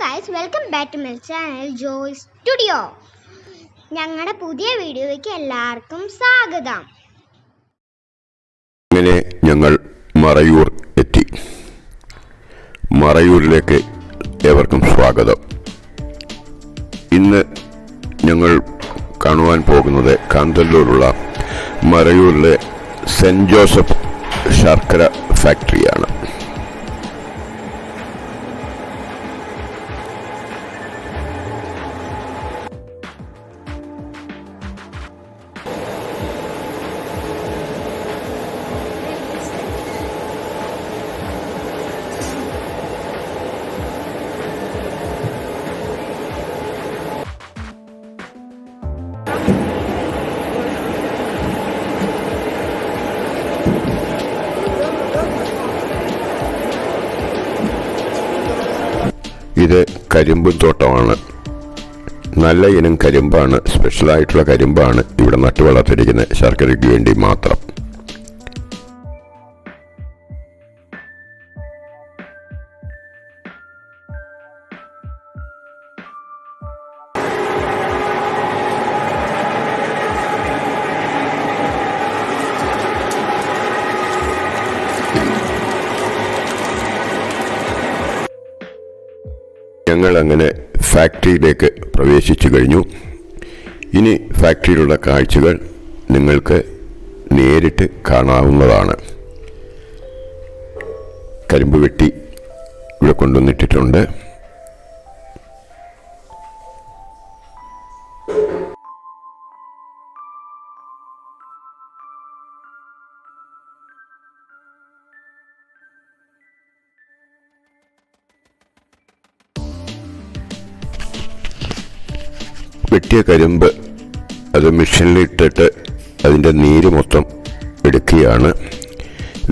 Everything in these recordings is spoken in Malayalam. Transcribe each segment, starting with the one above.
Guys welcome back to my channel joy studio ഞങ്ങളുടെ പുതിയ വീഡിയോയ്ക്ക് എല്ലാവർക്കും സ്വാഗതം. അങ്ങനെ ഞങ്ങൾ മറയൂർ എത്തി. മറയൂരിലേക്ക് ഏവർക്കും സ്വാഗതം. ഇന്ന് ഞങ്ങൾ കാണുവാൻ പോകുന്നത് കാന്തല്ലൂരുള്ള മറയൂരിലെ സെന്റ് ജോസഫ് ശർക്കര ഫാക്ടറിയാണ്. കരിമ്പ് തോട്ടമാണ് നല്ല ഇനം കരിമ്പാണ് സ്പെഷ്യലായിട്ടുള്ള കരിമ്പാണ് ഇവിടെ നട്ടു വളർത്തിരിക്കുന്നത് ശർക്കരയ്ക്ക് വേണ്ടി മാത്രം. അങ്ങനെ ഫാക്ടറിയിലേക്ക് പ്രവേശിച്ചു കഴിഞ്ഞു. ഇനി ഫാക്ടറിയിലുള്ള കാഴ്ചകൾ നിങ്ങൾക്ക് നേരിട്ട് കാണാവുന്നതാണ്. കരിമ്പ് വെട്ടി ഇവിടെ കൊണ്ടുവന്നിട്ടിട്ടുണ്ട്. വെട്ടിയ കരിമ്പ് അത് മെഷീനിലിട്ടിട്ട് അതിന്റെ നീര് മൊത്തം എടുക്കുകയാണ്.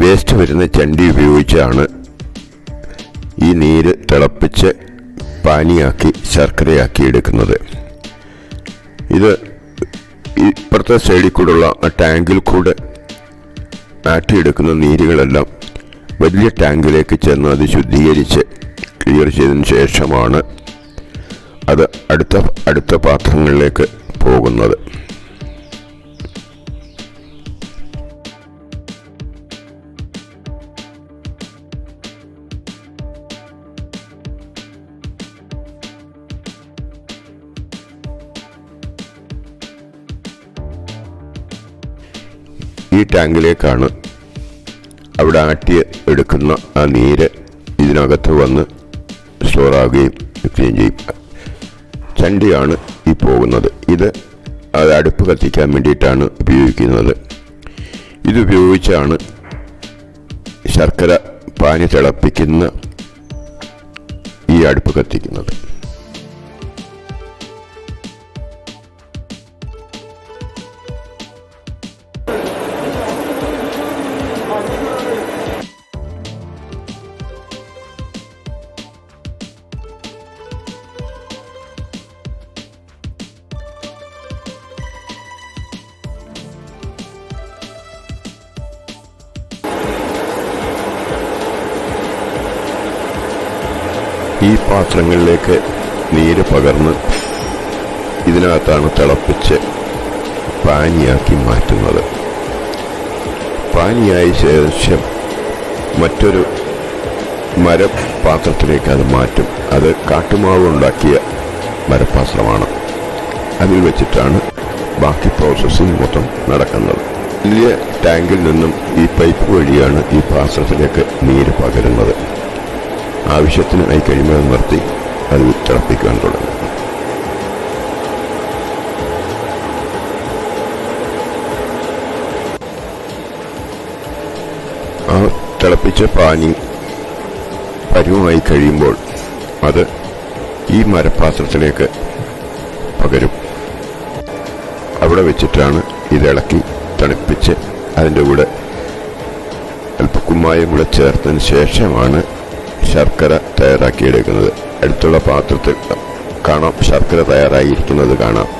വേസ്റ്റ് വരുന്ന ചണ്ടി ഉപയോഗിച്ചാണ് ഈ നീര് തിളപ്പിച്ച് പാനിയാക്കി ശർക്കരയാക്കി എടുക്കുന്നത്. ഇത് ഇപ്പുറത്തെ സൈഡിൽ കൂടെയുള്ള ആ ടാങ്കിൽ കൂടെ ആട്ടിയെടുക്കുന്ന നീരുകളെല്ലാം വലിയ ടാങ്കിലേക്ക് ചെന്ന് അത് ശുദ്ധീകരിച്ച് ക്ലിയർ ചെയ്തതിന് ശേഷമാണ് അത് അടുത്ത അടുത്ത പാത്രങ്ങളിലേക്ക് പോകുന്നത്. ഈ ടാങ്കിലേക്കാണ് അവിടെ ആട്ടി എടുക്കുന്ന ആ നീര് ഇതിനകത്ത് വന്ന് സ്റ്റോറാകുകയും ചെയ്യും ചണ്ടിയാണ് ഈ പോകുന്നത്. ഇത് അത് അടുപ്പ് കത്തിക്കാൻ വേണ്ടിയിട്ടാണ് ഉപയോഗിക്കുന്നത്. ഇതുപയോഗിച്ചാണ് ശർക്കര പാനി തിളപ്പിക്കുന്ന ഈ അടുപ്പ് കത്തിക്കുന്നത്. ഈ പാത്രങ്ങളിലേക്ക് നീര് പകർന്ന് ഇതിനകത്താണ് തിളപ്പിച്ച് പാനിയാക്കി മാറ്റുന്നത്. പാനിയായ ശേഷം മറ്റൊരു മരപാത്രത്തിലേക്ക് അത് മാറ്റും. അത് കാട്ടുമാവ് ഉണ്ടാക്കിയ മരപാത്രമാണ്. അതിൽ വെച്ചിട്ടാണ് ബാക്കി പ്രോസസ്സിംഗ് മൊത്തം നടക്കുന്നത്. വലിയ ടാങ്കിൽ നിന്നും ഈ പൈപ്പ് വഴിയാണ് ഈ പാത്രത്തിലേക്ക് നീര് പകരുന്നത്. ആവശ്യത്തിന് ആയി കഴിയുമ്പോൾ നിർത്തി അത് തിളപ്പിക്കാൻ തുടങ്ങും. ആ തിളപ്പിച്ച പാനി പരുവമായി കഴിയുമ്പോൾ അത് ഈ മരപാത്രത്തിലേക്ക് പകരും. അവിടെ വെച്ചിട്ടാണ് ഇതിളക്കി തണുപ്പിച്ച് അതിന്റെ കൂടെ അല്പക്കുമ്മായും കൂടെ ചേർത്തതിന് ശേഷമാണ് ശർക്കര തയ്യാറാക്കിയെടുക്കുന്നത്. അടുത്തുള്ള പാത്രത്തിൽ കാണാം. ശർക്കര തയ്യാറായിരിക്കുന്നത് കാണാം.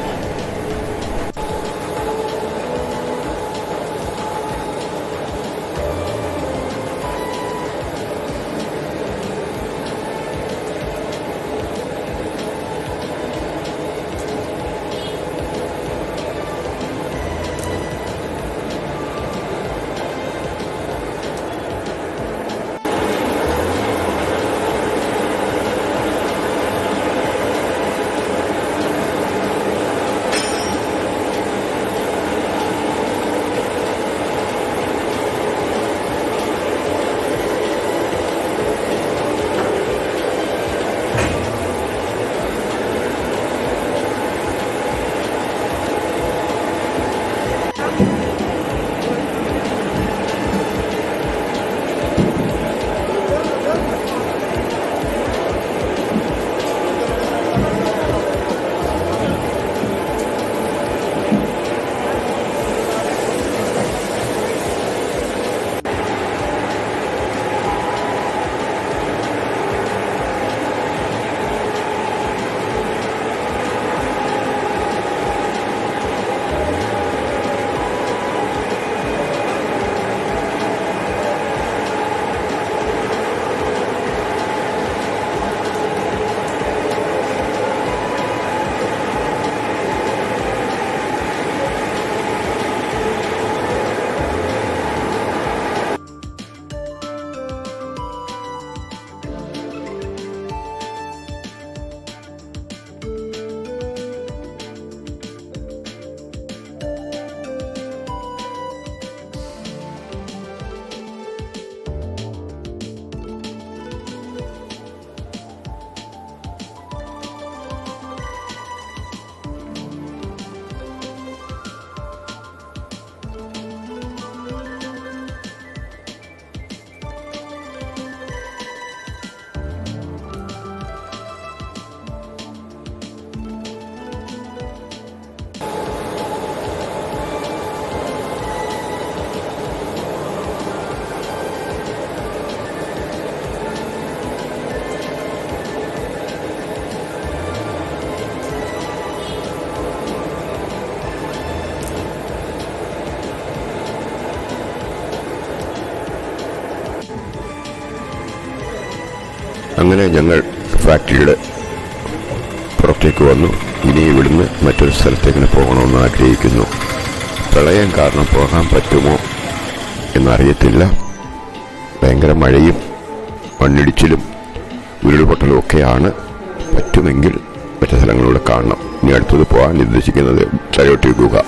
അങ്ങനെ ഞങ്ങൾ ഫാക്ടറിയുടെ പുറത്തേക്ക് വന്നു. ഇനി ഇവിടുന്ന് മറ്റൊരു സ്ഥലത്തേക്കിന് പോകണമെന്ന് ആഗ്രഹിക്കുന്നു. പ്രളയം കാരണം പോകാൻ പറ്റുമോ എന്നറിയത്തില്ല. ഭയങ്കര മഴയും മണ്ണിടിച്ചിലും ഉരുൾപൊട്ടലും ഒക്കെയാണ്. പറ്റുമെങ്കിൽ മറ്റു സ്ഥലങ്ങളിലൂടെ കാണണം. ഇനി അടുത്തത് പോകാൻ നിർദ്ദേശിക്കുന്നത് ചരയോട്ടി ഗുഹ.